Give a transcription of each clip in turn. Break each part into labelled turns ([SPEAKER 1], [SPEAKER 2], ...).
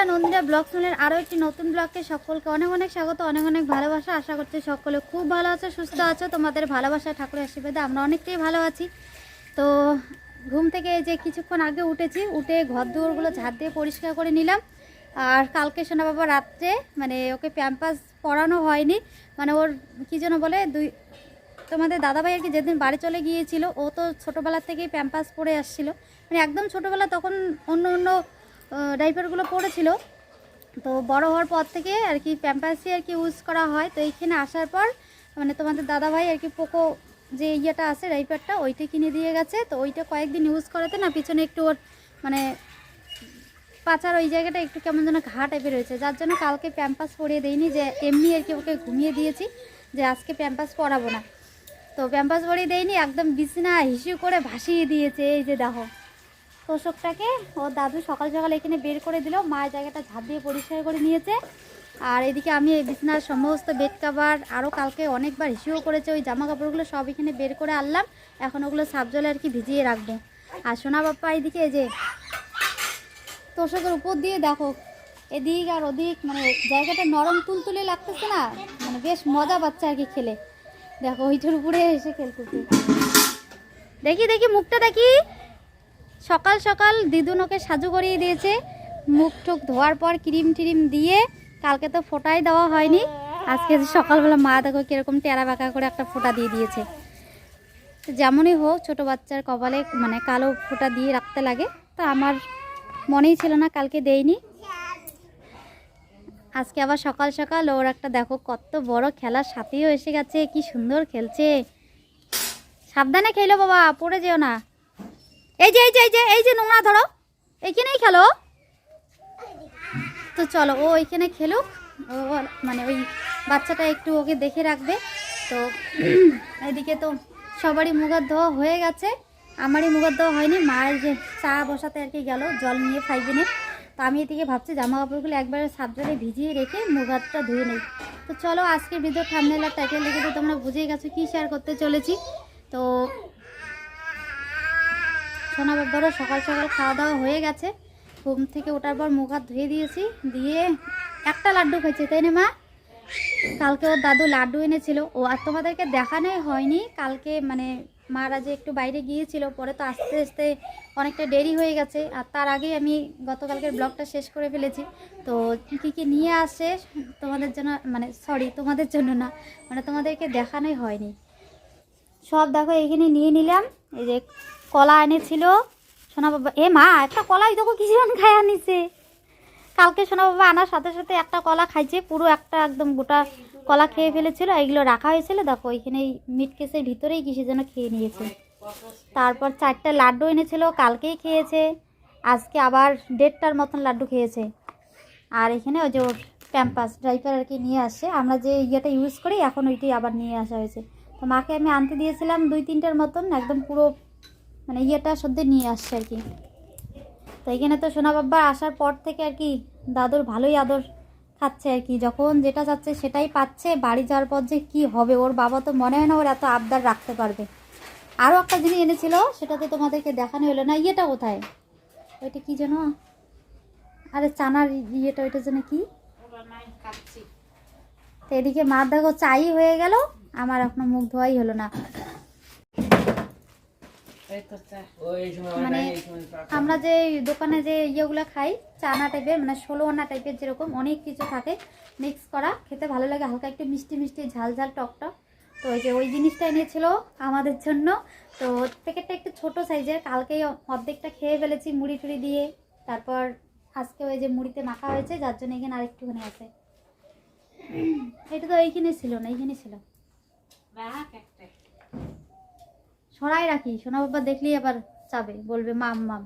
[SPEAKER 1] বন্ধুরা নন্দিনা ব্লগ চ্যানেলের আরও একটি নতুন ব্লগকে সকলকে অনেক অনেক স্বাগত, অনেক অনেক ভালোবাসা। আশা করছি সকলে খুব ভালো আছে, সুস্থ আছো। তোমাদের ভালোবাসা ঠাকুরের আশীর্বাদে আমরা অনেকটাই ভালো আছি। তো ঘুম থেকে যে কিছুক্ষণ আগে উঠেছি, উঠে ঘর দুয়ারগুলো ঝাড় দিয়ে পরিষ্কার করে নিলাম। আর কালকে শোনা বাবা রাত্রে মানে ওকে প্যাম্পাস পরানো হয়নি মানে ওর কী যেন বলে, দুই তোমাদের দাদাভাই আর কি যেদিন বাড়ি চলে গিয়েছিল, ও তো ছোটোবেলা থেকেই প্যাম্পাস পরে আসছিল। মানে একদম ছোটোবেলা, তখন অন্য অন্য ডাইপারগুলো পড়েছিল। তো বড় হওয়ার পর থেকে আর কি প্যাম্পাসই আর কি ইউজ করা হয়। তো এইখানে আসার পর মানে তোমাদের দাদাভাই আর কি পোকো যে ইয়েটা আছে ডাইপারটা ওইটা কিনে দিয়ে গেছে। তো ওইটা কয়েকদিন ইউজ করাতে না পিছনে একটু ওর মানে পাচার ওই জায়গাটা একটু কেমন যেন ঘা টাইপের রয়েছে যার জন্য কালকে প্যাম্পাস পরিয়ে দেয়নি যে এমনি আর কি ওকে ঘুমিয়ে দিয়েছি যে আজকে প্যাম্পাস পরাবো না। তো প্যাম্পাস পরিয়ে দেয়নি একদম বিছনা হিসু করে ভাসিয়ে দিয়েছে। এই যে দেখো। তোষকটাকে ও দাদু সকাল সকাল এখানে বের করে দিল মায়ের জায়গাটা ঝাঁপ দিয়ে পরিষ্কার করে নিয়েছে। আর এদিকে আমি এই বিছনার সমস্ত বেড কাভার আরও কালকে অনেকবার হিসুও করেছে, ওই জামা কাপড়গুলো সব এখানে বের করে আনলাম। এখন ওগুলো সাব জলে আর কি ভিজিয়ে রাখব। আর সোনা বাপ্পা এদিকে যে তোষকের উপর দিয়ে দেখো, এদিক আর ওদিক মানে জায়গাটা নরম তুলতুলে লাগতেছে না মানে বেশ মজা পাচ্ছে আর কি খেলে। দেখো ওইটার উপরে এসে খেলতেছে। দেখি দেখি মুখটা দেখি। সকাল সকাল দিদুন ওকে সাজু করিয়ে দিয়েছে। মুখ টুক ধোয়ার পর ক্রিম ট্রিম দিয়ে কালকে তো ফোটাই দেওয়া হয়নি। আজকে সকালবেলা মা দেখো কীরকম টেরা বাঁকা করে একটা ফোঁটা দিয়ে দিয়েছে। যেমনই হোক, ছোট বাচ্চার কপালে মানে কালো ফোঁটা দিয়ে রাখতে লাগে। তো আমার মনেই ছিল না কালকে দেইনি। আজকে আবার সকাল সকাল ওর একটা দেখো কত বড় খেলার সাথেও এসে গেছে, কি সুন্দর খেলছে। সাবধানে খেলো বাবা, পড়ে যেও না। এই যে এই যে এই যে এই যে নোংরা, ধরো। এইখানেই খেলো। তো চলো, ও ওইখানে খেলুক। ও মানে ওই বাচ্চাটা একটু ওকে দেখে রাখবে। তো এদিকে তো সবারই মুখার ধোয়া হয়ে গেছে। আমারই মুখার ধোয়া হয়নি। মায়ের যে চা বসাতে আর কি গেলো, জল নিয়ে ফাইভিনে তো আমি এদিকে ভাবছি জামা কাপড়গুলো একবারে জলে ভিজিয়ে রেখে হাতটা ধুয়ে নেই। তো চলো আজকে ভিডিও থামনেল আর টাইটেল দেখে তো তোমরা বুঝেই গেছো কী শেয়ার করতে চলেছি। তো সোনা বাবারও সকাল সকাল খাওয়া দাওয়া হয়ে গেছে। ঘুম থেকে ওঠার পর মুখ হাত ধুয়ে দিয়েছি। দিয়ে একটা লাড্ডু খেয়েছে তাই না মা? কালকে ওর দাদু লাড্ডু এনেছিল। ও আর তোমাদেরকে দেখানোই হয়নি। কালকে মানে মারা যে একটু বাইরে গিয়েছিল, পরে তো আস্তে আস্তে অনেকটা দেরি হয়ে গেছে। আর তার আগেই আমি গতকালকের ব্লগটা শেষ করে ফেলেছি। তো কী কী নিয়ে আসে তোমাদের জন্য মানে সরি তোমাদের জন্য না মানে তোমাদেরকে দেখানোই হয়নি। সব দেখো, এখানে নিয়ে নিলাম। এই যে কলা এনেছিল। সোনা বাবা, এ মা, একটা কলাই দেখো কিছুক্ষণ খায় আনিছে। কালকে সোনা বাবা আনার সাথে সাথে একটা কলা খাইছে, পুরো একটা একদম গোটা কলা খেয়ে ফেলেছিল এগুলো রাখা হয়েছিল, দেখো এই মিট কেসের ভিতরেই কিসে যেন খেয়ে নিয়েছে। তারপর চারটা লাড্ডু এনেছিল, কালকেই খেয়েছে, আজকে আবার দেড়টার মতন লাড্ডু খেয়েছে। আর এখানে ওই যে প্যাম্পাস ড্রাইভার আর কি নিয়ে আসে, আমরা যে ইয়েটা ইউজ করি, এখন ওইটাই আবার নিয়ে আসা হয়েছে। তো মাকে আমি আনতে দিয়েছিলাম দুই তিনটার মতন, একদম পুরো মানে ইয়েটা সদ্য নিয়ে আসছে আর কি। তো এখানে তো সোনা বাবা আসার পর থেকে আর কি দাদুর ভালোই আদর খাচ্ছে আর কি। যখন যেটা চাচ্ছে সেটাই পাচ্ছে, বাড়ি যাওয়ার পর যে কী হবে, ওর বাবা তো মনে হয় না ওর এত আবদার রাখতে পারবে। আরও একটা জিনিস এনেছিল সেটা তো তোমাদেরকে দেখানো হলো না, ইয়েটা কোথায়? ওইটা কি যেন? আরে চানার ইয়েটা ওইটার জন্য কি? তো এদিকে মার দেখো, চাই হয়ে গেল, আমার এখনও মুখ ধোয়াই হলো না। মানে আমরা যে দোকানে যে ইয়েগুলো খাই চানা টাইপের মানে ষোলো আনা টাইপের যেরকম অনেক কিছু থাকে মিক্স করা খেতে ভালো লাগে হালকা একটু মিষ্টি মিষ্টি ঝাল ঝাল টক টক। তো ওই যে ওই জিনিসটা এনেছিল আমাদের জন্য। তো প্যাকেটটা একটু ছোট সাইজের কালকেই অর্ধেকটা খেয়ে ফেলেছি মুড়ি টুড়ি দিয়ে। তারপর আজকে ওই যে মুড়িতে মাখা হয়েছে যার জন্য এখানে আরেকটুখানি আছে। এটা তো এইখানে ছিল না এইখানে ছিল। সরাই রাখি সোনা বাবা দেখলেই আবার চাবে, বলবে, মাম মাম।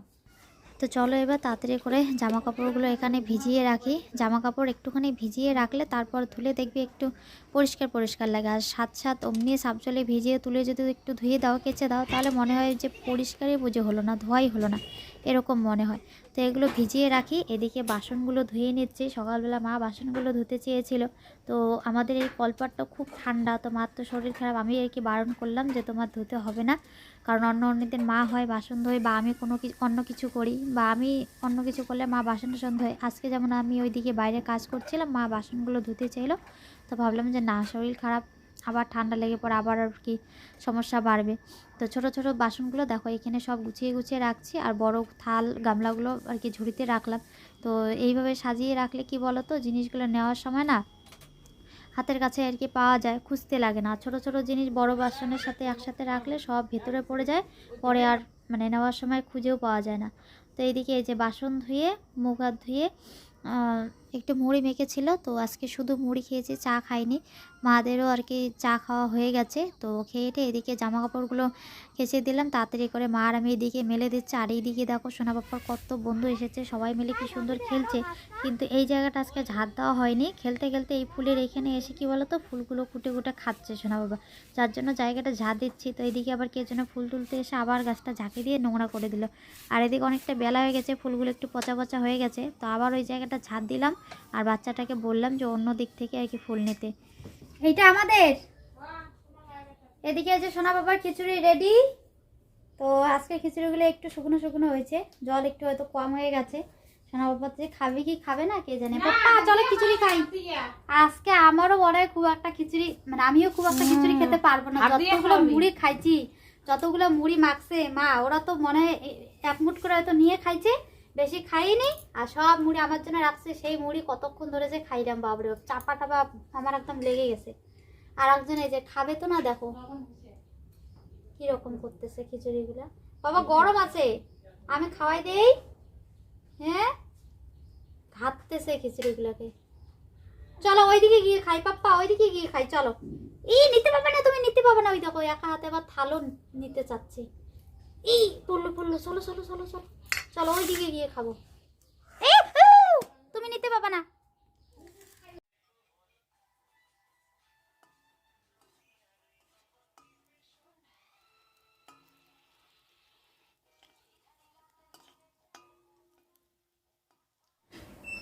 [SPEAKER 1] তো চলো এবার তাড়াতাড়ি করে জামা কাপড়গুলো এখানে ভিজিয়ে রাখি। জামা কাপড় একটুখানি ভিজিয়ে রাখলে তারপর ধুলে দেখবি একটু পরিষ্কার পরিষ্কার লাগে। আর সাত সাত অমনি সাপ জলে ভিজিয়ে তুলে যদি একটু ধুয়ে দাও, কেচে দাও, তাহলে মনে হয় যে পরিষ্কারই বুঝে হলো না, ধোয়াই হলো না। এরকম মনে হয়। তো এগুলো ভিজিয়ে রাখি, এদিকে বাসনগুলো ধুয়ে নিচ্ছি। সকালবেলা মা বাসনগুলো ধুতে চেয়েছিল। তো আমাদের এই কলপাটটা খুব ঠান্ডা, তো মার তো শরীর খারাপ। আমি আর কি বারণ করলাম যে তোমার ধুতে হবে না, কারণ অন্য অন্যদিন মা হয়, বাসন ধোয় বা আমি কোনো কিছু অন্য কিছু করি বা আমি অন্য কিছু করলে মা বাসন টাসন ধোয়। আজকে যেমন আমি ওইদিকে বাইরে কাজ করছিলাম, মা বাসনগুলো ধুতে চাইলো। তো ভাবলাম যে না, শরীর খারাপ, আবার ঠান্ডা লেগে পড়ে, আবার আর কি সমস্যা বাড়বে। তো ছোট ছোট বাসনগুলো দেখো, এখানে সব গুছিয়ে গুছিয়ে রাখছি, আর বড় থাল, গামলাগুলো আর কি ঝুড়িতে রাখলাম। তো এইভাবে সাজিয়ে রাখলে কি বলো তো জিনিসগুলো নেওয়ার সময় না, হাতের কাছে আর কি পাওয়া যায়, খুঁজতে লাগে না। ছোট ছোট জিনিস বড় বাসনের সাথে একসাথে রাখলে সব ভেতরে পড়ে যায়, পরে আর মানে নেওয়ার সময় খুঁজেও পাওয়া যায় না। তো এইদিকে এই যে বাসন ধুয়ে, মুখ হাত ধুয়ে একটু মুড়ি মেখেছিল, তো আজকে শুধু মুড়ি খেয়েছি, চা খাইনি। মাদেরও আর কি চা খাওয়া হয়ে গেছে, তো খেয়ে টেয়ে এদিকে জামা কাপড়গুলো কেচে দিলাম, তাড়াতাড়ি করে মা আর আমি এদিকে মেলে দিচ্ছি। আর এইদিকে দেখো সোনা বাপ্পার কত বন্ধু এসেছে, সবাই মিলে কি সুন্দর খেলছে। কিন্তু এই জায়গাটা আজকে ঝাড় দেওয়া হয়নি, খেলতে খেলতে এই ফুলের এখানে এসে কি বলো তো ফুলগুলো কুটে কুটে খাচ্ছে সোনা বাবা। যার জন্য জায়গাটা ঝাড় দিচ্ছি, তো এইদিকে আবার কে যেন ফুল তুলতে এসে আবার গাছটা ঝাঁকে দিয়ে নোংরা করে দিল। আর এদিকে অনেকটা বেলা হয়ে গেছে, ফুলগুলো একটু পচা পচা হয়ে গেছে, তো আবার ওই জায়গাটা ঝাড় দিলাম। আর বাচ্চাটাকে বললাম যে অন্য দিক থেকে আর কি ফুল নিতে। এইটা আমাদের? এদিকে আছে সোনা বাবার খিচুড়ি রেডি তো আজকে খিচুড়িগুলো একটু শুকনো শুকনো হয়েছে। জল একটু হয়তো কম হয়ে গেছে। সোনা বাবা যে খাবে কি খাবে না কে জানে? পাপা চলো খিচুড়ি খাই। আজকে আমারও মনে হয় খুব একটা খিচুড়ি মানে আমিও খুব একটা খিচুড়ি খেতে পারব না। যতগুলো মুড়ি খাইছি যতগুলো মুড়ি মাখছে মা ওরা তো মনে হয় এক মুঠ করে হয়তো নিয়ে খাইছে। বেশি খাইনি, আর সব মুড়ি আমার জন্য রাখছে। সেই মুড়ি কতক্ষণ ধরে যে খাইলাম বাবরে। চাপা টাপা আমার একদম লেগে গেছে। আর একজন এই যে খাবে তো না, দেখো। কীরকম করতেছে খিচুড়িগুলা। বাবা, গরম আছে। আমি খাওয়াই দেই। হ্যাঁ? ঘাটতেছে খিচুড়িগুলোকে। চলো, ওইদিকে গিয়ে খাই, পাপ্পা। ওইদিকে গিয়ে খাই, চলো। এই, নিতে পারবে না তুমি, নিতে পারবে না। ওই দেখো, একা হাতে আবার থালো নিতে চাচ্ছি। এই, পড়ল পড়ল। চলো চলো চলো চলো। চলো ওই দিকে গিয়ে খাব। তুমি নিতে পারবে না।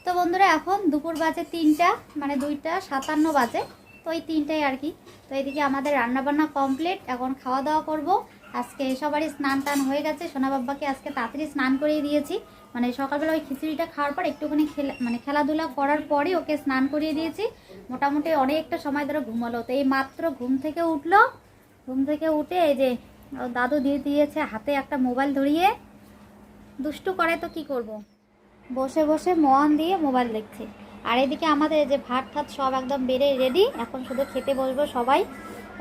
[SPEAKER 1] তো বন্ধুরা, এখন দুপুর বাজে তিনটা মানে দুইটা সাতান্ন বাজে। তো ওই তিনটাই আর কি। তো এদিকে আমাদের রান্নাবান্না কমপ্লিট এখন খাওয়া দাওয়া করব। আজকে সবারই স্নান টান হয়ে গেছে। সোনা বাব্বাকে আজকে তাড়াতাড়ি স্নান করিয়ে দিয়েছি। মানে সকালবেলা ওই খিচুড়িটা খাওয়ার পর একটুখানি খেলা মানে খেলাধুলা করার পরই ওকে স্নান করিয়ে দিয়েছি। মোটামুটি অনেকটা সময় ধরে ঘুমালো। তো এই মাত্র ঘুম থেকে উঠল। ঘুম থেকে উঠে এই যে দাদু দিয়ে দিয়েছে হাতে একটা মোবাইল ধরিয়ে। দুষ্টু করে তো কি করব। বসে বসে মন দিয়ে মোবাইল দেখছে। আর এদিকে আমাদের যে ভাত ঠাত সব একদম বেড়ে রেডি। এখন শুধু খেতে বসবো সবাই।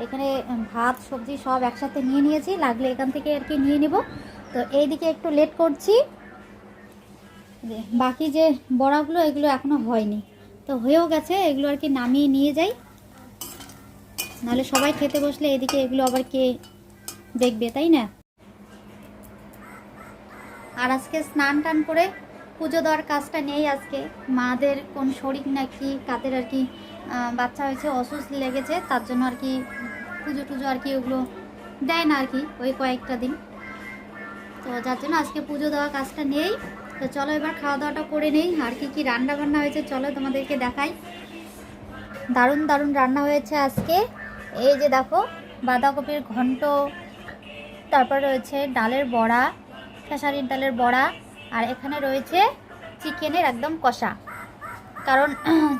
[SPEAKER 1] এখানে ভাত, সবজি সব একসাথে নিয়ে নিয়েছি। লাগলে এখান থেকে আর কি নিয়ে নিব। তো এইদিকে একটু লেট করছি। বাকি যে বড়াগুলো, এগুলো এখনও হয়নি। তো হয়েও গেছে, এগুলো আর কি নামিয়ে নিয়ে যাই। নাহলে সবাই খেতে বসলে এদিকে এগুলো আবার কে দেখবে, তাই না? আর আজকে স্নান টান করে পুজো দেওয়ার কাজটা নেই আজকে। মাদের কোন শরীর নাকি কাদের আর কি বাচ্চা হয়েছে, অসুস্থ লেগেছে, তার জন্য আর কি পুজো টুজো আর কি ওগুলো দেয় না আর কি ওই কয়েকটা দিন। তো যার জন্য আজকে পুজো দেওয়ার কাজটা নেই। তো চলো এবার খাওয়া দাওয়াটা করে নেই। আর কি কি রান্না বান্না হয়েছে চলো তোমাদেরকে দেখাই। দারুণ দারুণ রান্না হয়েছে আজকে। এই যে দেখো, বাঁধাকপির ঘন্ট, তারপর রয়েছে ডালের বড়া, খেসারির ডালের বড়া, আর এখানে রয়েছে চিকেনের একদম কষা। কারণ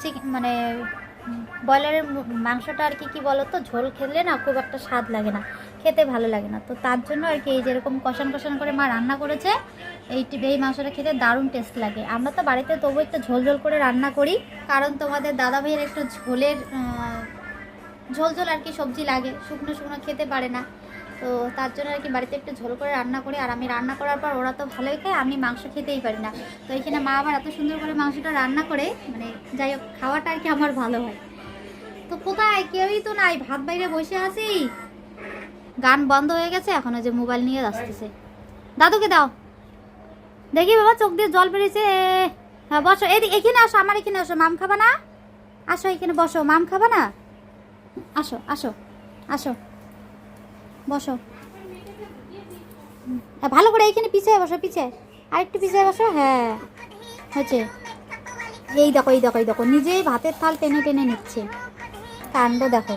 [SPEAKER 1] চিকেন মানে ব্রয়লারের মাংসটা আর কি, কী বলো তো ঝোল খেলে না খুব একটা স্বাদ লাগে না, খেতে ভালো লাগে না। তো তার জন্য আর কি এই যেরকম কষান কষান করে মা রান্না করেছে, এই এই মাংসটা খেতে দারুণ টেস্ট লাগে। আমরা তো বাড়িতে তবু একটু ঝোল ঝোল করে রান্না করি, কারণ তোমাদের দাদা ভাইয়ের একটু ঝোলের ঝোল ঝোল আর কি সবজি লাগে, শুকনো শুকনো খেতে পারে না। তো তার জন্য আর কি বাড়িতে একটু ঝোল করে রান্না করি। আর আমি রান্না করার পর ওরা তো ভালোই খায়, আমি মাংস খেতেই পারি না। তো এখানে মা আবার এত সুন্দর করে মাংসটা রান্না করে মানে যাই হোক, খাওয়াটা আর কি আমার ভালো হয়। তো কোথায়? কেউই তো নাই, ভাত বাইরে বসে আছি। গান বন্ধ হয়ে গেছে, এখন ওই যে মোবাইল নিয়ে আসতেছে। দাদুকে দাও। দেখি বাবা, চোখ দিয়ে জল বেরিয়েছে। হ্যাঁ বসো। এদিকে এখানে আসো, আমার এখানে আসো। মাম খাবা না? আসো, এখানে বসো। মাম খাবা না? আসো আসো আসো। বসো। হুম, ভালো করে এইখানে পিছিয়ে বসো পিছিয়ে। আরেকটু পিছিয়ে বসো হ্যাঁ হয়েছে। এই দেখো এই দেখো এই দেখো নিজেই ভাতের থাল টেনে টেনে নিচ্ছে। কাণ্ড দেখো।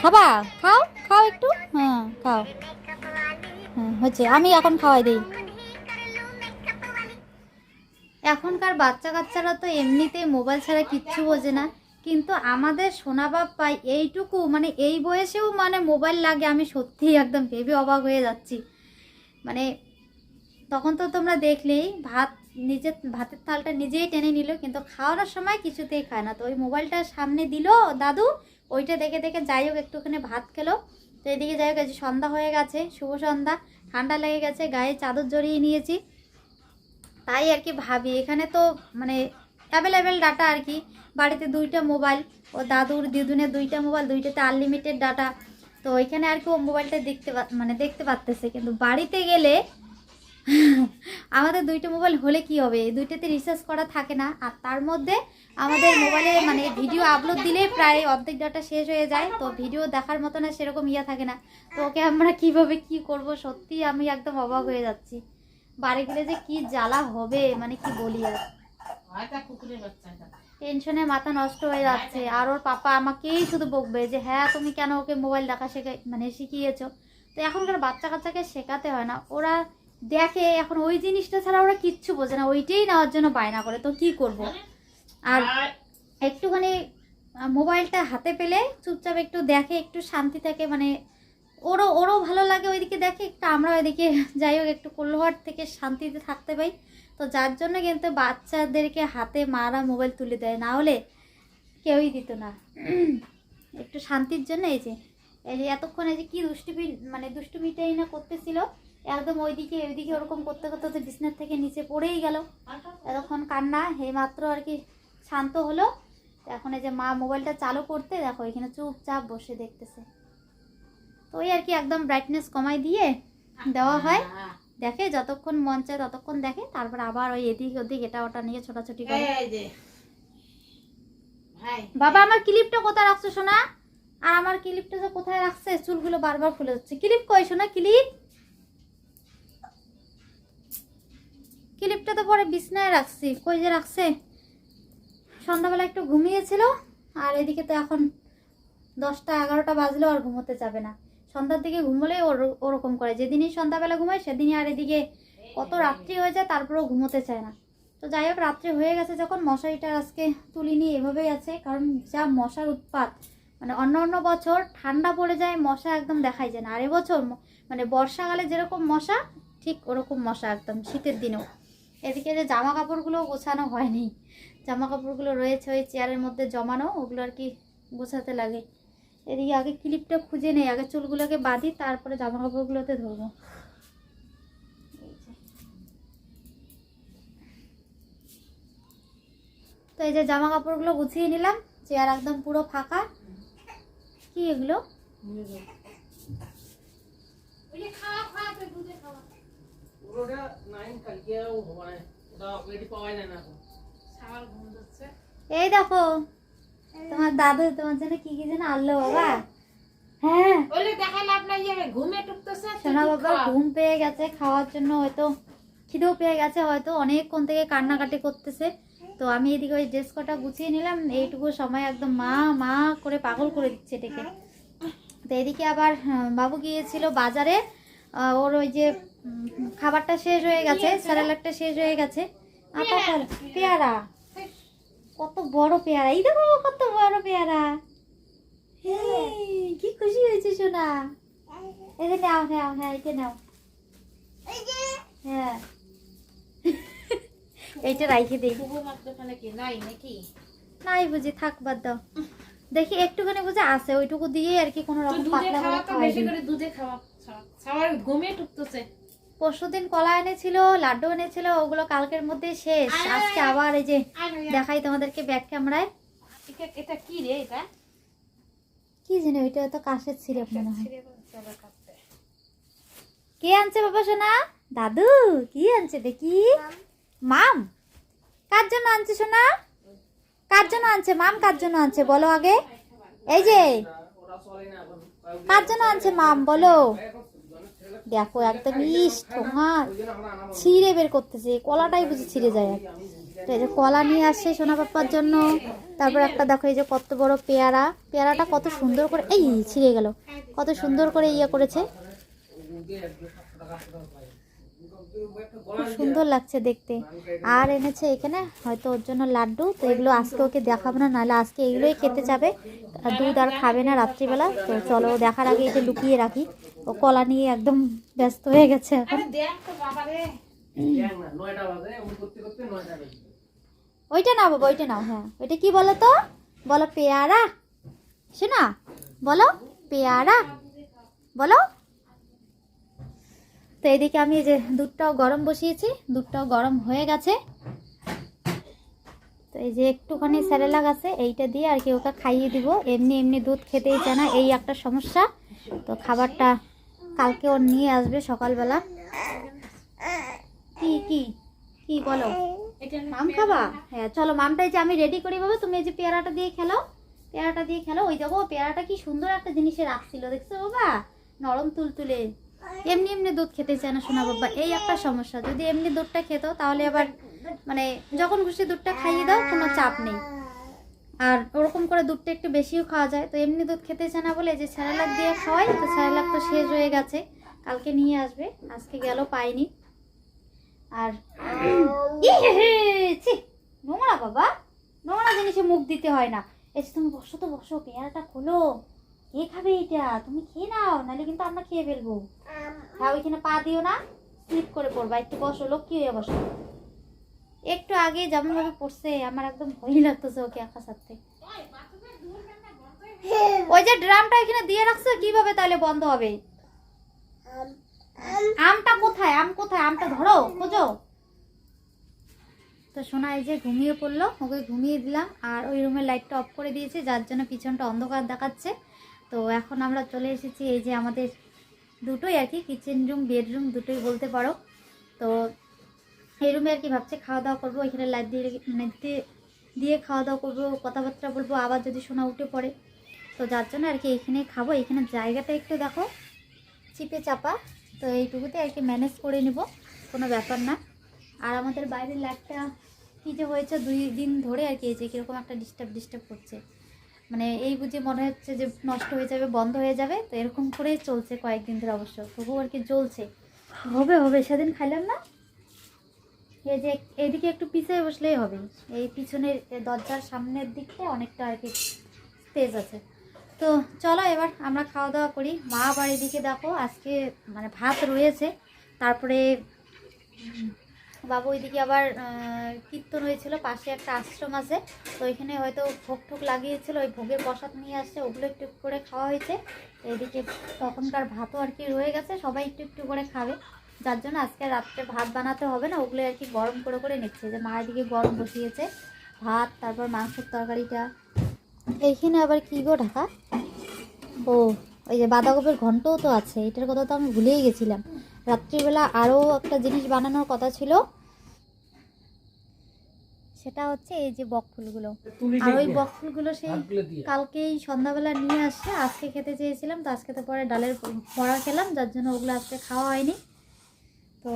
[SPEAKER 1] খাবা? খাও? খাও একটু? হ্যাঁ খাও। হ্যাঁ হচ্ছে আমি এখন খাওয়াই দিই। এখনকার বাচ্চা কাচ্চারা তো এমনিতেই মোবাইল ছাড়া কিচ্ছু বোঝে না। কিন্তু আমাদের সোনা বাপ্পাই এইটুকু মানে এই বয়সেও মানে মোবাইল লাগে, আমি সত্যিই একদম ভেবে অবাক হয়ে যাচ্ছি। মানে তখন তো তোমরা দেখলেই ভাত নিজের, ভাতের থালটা নিজেই টেনে নিল, কিন্তু খাওয়ানোর সময় কিছুতেই খায় না। তো ওই মোবাইলটা সামনে দিল দাদু, ওইটা দেখে দেখে যাই হোক একটুখানি ভাত খেলো। তো এদিকে যাই হোক যে সন্ধ্যা হয়ে গেছে, শুভ সন্ধ্যা, ঠান্ডা লেগে গেছে, গায়ে চাদর জড়িয়ে নিয়েছি। তাই আর কি ভাবি, এখানে তো মানে অ্যাভেলেবেল ডাটা আর কি। বাড়িতে দুইটা মোবাইল, ও দাদুর দিদুনের দুইটা মোবাইল, দুইটাতে আনলিমিটেড ডাটা তো ওইখানে আর কি ও মোবাইলটা দেখতে মানে দেখতে পারতেছে, কিন্তু বাড়িতে গেলে আমাদের দুইটা মোবাইল হলে কি হবে? এই দুইটাতে রিচার্জ করা থাকে না। আর তার মধ্যে আমাদের মোবাইলে মানে ভিডিও আপলোড দিলেই প্রায় অর্ধেক ডাটা শেষ হয়ে যায়। তো ভিডিও দেখার মতো না, সেরকম ইয়ে থাকে না। তো ওকে আমরা কীভাবে কি করব? সত্যি আমি একদম অবাক হয়ে যাচ্ছি। বাড়ি গেলে যে কি জ্বালা হবে? মানে কি বলি আর। টেনশনে মাথা নষ্ট হয়ে যাচ্ছে। আর ওর পাপা আমাকেই শুধু বকবে যে হ্যাঁ তুমি কেন ওকে মোবাইল দেখা শেখে মানে শিখিয়েছো? তো এখনকার বাচ্চা কাচ্চাকে শেখাতে হয় না। ওরা দেখে, এখন ওই জিনিসটা ছাড়া ওরা কিচ্ছু বোঝে না। ওইটাই নেওয়ার জন্য বায়না করে। তো কি করব? আর একটুখানি মোবাইলটা হাতে পেলে চুপচাপ একটু দেখে, একটু শান্তি থাকে মানে ওরও ওরও ভালো লাগে ওইদিকে দেখে একটু আমরা ওইদিকে, যাই হোক, একটু কোল্লোহাট থেকে শান্তিতে থাকতে পাই তো যার জন্য কিন্তু বাচ্চাদেরকে হাতে মারা মোবাইল তুলে দেয়, না হলে কেউই দিত না। একটু শান্তির জন্য এই যে এই যে এতক্ষণ এই যে কী দুষ্টুমি মানে দুষ্টুমিটাই না করতেছিল, একদম ওইদিকে ওইদিকে ওরকম করতে করতে তো বিছনার থেকে নিচে পড়েই গেল। এতক্ষণ কান্না এই মাত্র আর কি শান্ত হলো। এখন এই যে মা মোবাইলটা চালু করতে, দেখো এখানে চুপচাপ বসে দেখতেছে। তো ওই আর কি একদম ব্রাইটনেস কমাই দিয়ে দেওয়া হয়। দেখে যতক্ষণ মন চায় ততক্ষণ দেখে তারপর আবার ওই এদিক ওদিক এটা ওটা নিয়ে ছোটাছুটি করে। বাবা আমার ক্লিপটা কোথায় রাখছো সোনা? আর আমার ক্লিপটা যে কোথায় রাখছে? চুলগুলো বারবার ফুলে যাচ্ছে। ক্লিপ কই সোনা? ক্লিপ ক্লিপটা তো পরে বিছনায় রাখছি। কই যে রাখছে? সন্ধ্যাবেলা একটু ঘুমিয়েছিল আর এদিকে তো এখন দশটা এগারোটা বাজলেও আর ঘুমোতে যাবে না। সন্ধ্যার দিকে ঘুমোলে ওর ওরকম করে। যেদিনই সন্ধ্যাবেলা ঘুমায়, সেদিনই আর এদিকে কত রাত্রি হয়ে যায়, তারপরেও ঘুমোতে চায় না। তো যাই হোক, রাত্রি হয়ে গেছে যখন, মশারিটা আজকে তুলিনি, এভাবেই আছে। কারণ যা মশার উৎপাত মানে অন্য অন্য বছর ঠান্ডা পড়ে যায়, মশা একদম দেখাই যায় না। আর এবছর মানে বর্ষাকালে যেরকম মশা, ঠিক ওরকম মশা একদম শীতের দিনেও। এদিকে যে জামা কাপড়গুলো গোছানো হয়নি জামা কাপড়গুলো রয়েছে ওই চেয়ারের মধ্যে জমানো, ওগুলো আর কি গোছাতে লাগে। এদিকে আগে ক্লিপটা খুঁজে নেই আগে চুলগুলোকে বাঁধি তারপরে জামা কাপড়গুলোতে ধরবো তো এই যে জামা কাপড়গুলো গুছিয়ে নিলাম চেয়ার একদম পুরো ফাঁকা। কি এগুলো?
[SPEAKER 2] মানে
[SPEAKER 1] এই দেখো তোমার দাদু তোমার জন্য কি কি যেন আনলো বাবা? হ্যাঁ।
[SPEAKER 3] ইয়ে
[SPEAKER 1] সোনা বাবা ঘুম পেয়ে গেছে খাওয়ার জন্য হয়তো খিদেও পেয়ে গেছে হয়তো অনেকক্ষণ থেকে কান্নাকাটি করতেছে। তো আমি এদিকে ওই ড্রেস কটা গুছিয়ে নিলাম এইটুকু সময় একদম মা মা করে পাগল করে দিচ্ছে এটাকে। তো এদিকে আবার বাবু গিয়েছিল বাজারে ওর ওই যে খাবারটা শেষ হয়ে গেছে স্যালাডটা শেষ হয়ে গেছে। আটা পেয়ারা। কত বড় পেয়ারা। এই দেখো কত বড় পেয়ারা। কি খুশি হয়েছে সোনা। এটা নাও নাও হ্যাঁ এটা নাও। হ্যাঁ। এইটা রাইখে দিই
[SPEAKER 3] শুভ নাই
[SPEAKER 1] বুঝি থাক বাদ দাও। দেখি একটুখানি বুঝে আছে ওইটুকু দিয়ে আর কি কোনো রকম পাতলা করে
[SPEAKER 3] তো
[SPEAKER 1] খাওয়াই
[SPEAKER 3] বেশি
[SPEAKER 1] দিই।
[SPEAKER 3] করে দুধে খাওয়া সবার টুকতেছে
[SPEAKER 1] পরশুদিন কলা এনেছিল লাড্ডু এনেছিল ওগুলো কালকের মধ্যে শেষ। আজকে আবার এই যে দেখাই তোমাদেরকে ব্যাক ক্যামেরায়
[SPEAKER 3] এটা- কি রে এটা?
[SPEAKER 1] কি জানি ওইটা তো কাশের সিরাপ মনে হয়। কে আনছে বাবা সোনা? দাদু কি আনছে দেখি? মাম। কার জন্য আনছে সোনা? কার জন্য আনছে? মাম কার জন্য আনছে? বলো আগে। এই যে।
[SPEAKER 2] ওরা চলে না এখন
[SPEAKER 1] কার জন্য আনছে মাম? বলো। দেখো একদম ইস ঠোঙা ছিঁড়ে বের করতেছে, কলাটাই বুঝি ছিঁড়ে যায়। আর। তো এই যে কলা নিয়ে আসছে সোনা পাপ্পার জন্য। তারপর একটা দেখো এই যে কত বড় পেয়ারা। পেয়ারাটা কত সুন্দর করে, এই ছিঁড়ে গেল। কত সুন্দর করে ইয়ে করেছে। খুব সুন্দর লাগছে দেখতে। আর এনেছে এখানে হয়তো ওর জন্য লাড্ডু তো এগুলো আজকে ওকে দেখাবো না নাহলে আজকে এগুলোই খেতে যাবে। আর দুধ আর খাবে না রাত্রিবেলা তো চলো দেখার আগে এটা লুকিয়ে রাখি। ও কলা নিয়ে একদম ব্যস্ত হয়ে গেছে এখন।
[SPEAKER 3] আরে দেখ তো বাবা রে।
[SPEAKER 2] দেখ না নয়টা বাজে এমন করতে করতে নয়টা বেজে গেছে।
[SPEAKER 1] ওইটা নাও বাবা ওইটা নাও হ্যাঁ। ওইটা কি বলো তো? বলো পেয়ারা। শোনা বলো পেয়ারা। বলো। তো এদিকে আমি যে দুধটাও গরম বসিয়েছি, দুধটাও গরম হয়ে গেছে। তো এই যে একটুখানি স্যারেলাক আছে, এইটা দিয়ে আর কি ওকে খাইয়ে দিব। এমনি এমনি দুধ খেতেই চায় না, এই একটা সমস্যা। তো খাবারটা কালকে ওর নিয়ে আসবে সকালবেলা। কি কি কি বলো? মাম খাবা? হ্যাঁ চলো মামটা এই যে আমি রেডি করি বাবা, তুমি এই যে পেয়ারাটা দিয়ে খেলো। পেয়ারাটা দিয়ে খেলো, ওই দেখো পেয়ারাটা কি সুন্দর একটা জিনিসে রাখছিল, দেখছ বাবা? নরম তুলতুলে। এমনি এমনি দুধ খেতে চায় না শোনা বাবা। এই একটা সমস্যা। যদি এমনি দুধটা খেতো, তাহলে আবার মানে যখন খুশি দুধটা খাইয়ে দাও, কোনো চাপ নেই। আর ওরকম করে দুধটা একটু বেশিও খাওয়া যায়। তো এমনি দুধ খেতে চায় না বলে যে স্যারেলাক দিয়ে খাওয়াই, তো স্যারেলাক তো শেষ হয়ে গেছে। কালকে নিয়ে আসবে। আজকে গেল, পাইনি। আর নোংরা বাবা। নোংরা জিনিসে মুখ দিতে হয় না। এসে তুমি বসো তো, বসো, পেয়ারাটা খোলো। কে খাবে এটা? তুমি খেয়ে নাও নাহলে কিন্তু আমরা খেয়ে ফেলব। হ্যাঁ ওইখানে পা দিও না স্লিপ করে পড়বা একটু বসো লক্ষ্মী হয়ে বসো। একটু আগে যেমন ভাবে পড়ছে আমার একদম ভয় লাগতেছে ওকে একা সাথে ওই যে ড্রামটা এখানে দিয়ে রাখছো কীভাবে তাহলে বন্ধ হবে? আমটা কোথায়? আম কোথায়? আমটা ধরো খোঁজো। তো সোনা এই যে ঘুমিয়ে পড়ল ওকে ঘুমিয়ে দিলাম আর ওই রুমের লাইটটা অফ করে দিয়েছে যার জন্য পিছনটা অন্ধকার দেখাচ্ছে। তো এখন আমরা চলে এসেছি এই যে আমাদের দুটোই আর কি কিচেন রুম বেডরুম দুটোই বলতে পারো। তো এই রুমে আর কি ভাবছে খাওয়া দাওয়া করব, এখানে লাইট দিয়ে মানে দিয়ে- খাওয়া দাওয়া করব, কথাবার্তা বলব, আবার যদি সোনা উঠে পড়ে। তো যার জন্য আর কি এখানে খাব। এখানে জায়গাটা একটু দেখো, চিপে চাপা। তো এইটুকুতে আর কি ম্যানেজ করে নিব, কোনো ব্যাপার না। আর আমাদের বাইরের লাইটটা কী যে হয়েছে, দুই দিন ধরে আর কি এই যে কীরকম একটা ডিস্টার্ব ডিস্টার্ব করছে। মানে এই বুঝে মনে হচ্ছে যে নষ্ট হয়ে যাবে, বন্ধ হয়ে যাবে, তো এরকম করেই চলছে কয়েকদিন ধরে অবশ্য। তবুও আর কি জ্বলছে। হবে হবে, সেদিন খাইলাম না। এই যে এইদিকে একটু পিছিয়ে বসলেই হবে। এই পিছনের দরজার সামনের দিকটা অনেকটা আর কি স্পেস আছে। তো চলো এবার আমরা খাওয়া দাওয়া করি। মা আবার এদিকে দেখো, আজকে মানে ভাত রয়েছে। তারপরে বাবু ওইদিকে আবার কীর্তন হয়েছিল, পাশে একটা আশ্রম আছে। তো ওইখানে হয়তো ভোগ ঠোক লাগিয়েছিল, ওই ভোগের প্রসাদ নিয়ে আসছে, ওগুলো একটু একটু করে খাওয়া হয়েছে। এদিকে তখনকার ভাতও আর কি রয়ে গেছে, সবাই একটু একটু করে খাবে। যার জন্য আজকে রাত্রে ভাত বানাতে হবে না, ওগুলো আর কি গরম করে করে নিচ্ছে। যে মা এদিকে গরম বসিয়েছে, ভাত, তারপর মাংসের তরকারিটা। এইখানে আবার কি গো ঢাকা? ও, ওই যে বাঁধাকপির ঘন্টও তো আছে, এটার কথা তো আমি ভুলেই গেছিলাম। রাত্রিবেলা আরও একটা জিনিস বানানোর কথা ছিল। সেটা হচ্ছে এই যে বকফুলগুলো আর ওই বকফুলগুলো সেই কালকেই সন্ধ্যাবেলা নিয়ে আসছে আজকে খেতে চেয়েছিলাম তো আজকে তো পরে ডালের বড়া খেলাম যার জন্য ওগুলো আজকে খাওয়া হয়নি। তো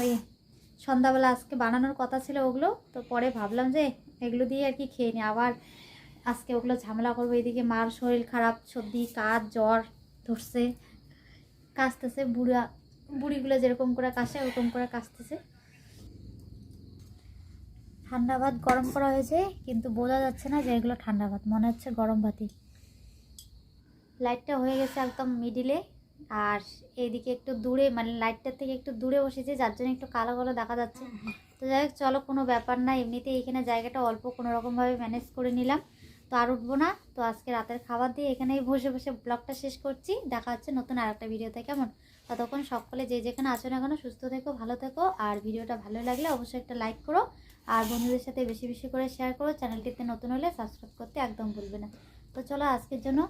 [SPEAKER 1] ওই সন্ধ্যাবেলা আজকে বানানোর কথা ছিল ওগুলো তো পরে ভাবলাম যে এগুলো দিয়ে আর কি খেয়ে নিই। আবার আজকে ওগুলো ঝামেলা করব এদিকে মার শরীর খারাপ সর্দি কাজ জ্বর ধরছে কাশতেছে বুড়া বুড়িগুলো যেরকম করে কাশে, ওরকম করে কাশতেছে। ঠান্ডা ভাত গরম করা হয়েছে, কিন্তু বোঝা যাচ্ছে না যে এগুলো ঠান্ডা ভাত। মনে হচ্ছে গরম ভাতই। লাইটটা হয়ে গেছে একদম মিডিলে আর এইদিকে একটু দূরে মানে লাইটটার থেকে একটু দূরে বসেছে, যার জন্য একটু কালো কালো দেখা যাচ্ছে। তো যাই হোক, চলো কোনো ব্যাপার না, এমনিতে এইখানে জায়গাটা অল্প, কোনো রকমভাবে ম্যানেজ করে নিলাম। তো আর উঠবো না। তো আজকে রাতের খাবার দিয়ে এখানেই বসে বসে ব্লগটা শেষ করছি। দেখা হচ্ছে নতুন আর একটা ভিডিওতে কেমন? ততক্ষণ সকলে যে যেখানে আছো না কেন সুস্থ থেকো, ভালো থেকো। আর ভিডিওটা ভালো লাগলে অবশ্যই একটা লাইক করো। আর বন্ধুদের সাথে বেশি বেশি করে শেয়ার করো। চ্যানেলটিতে নতুন হলে সাবস্ক্রাইব করতে একদম ভুলবে না। তো চলো আজকের জন্য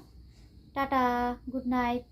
[SPEAKER 1] টাটা গুড নাইট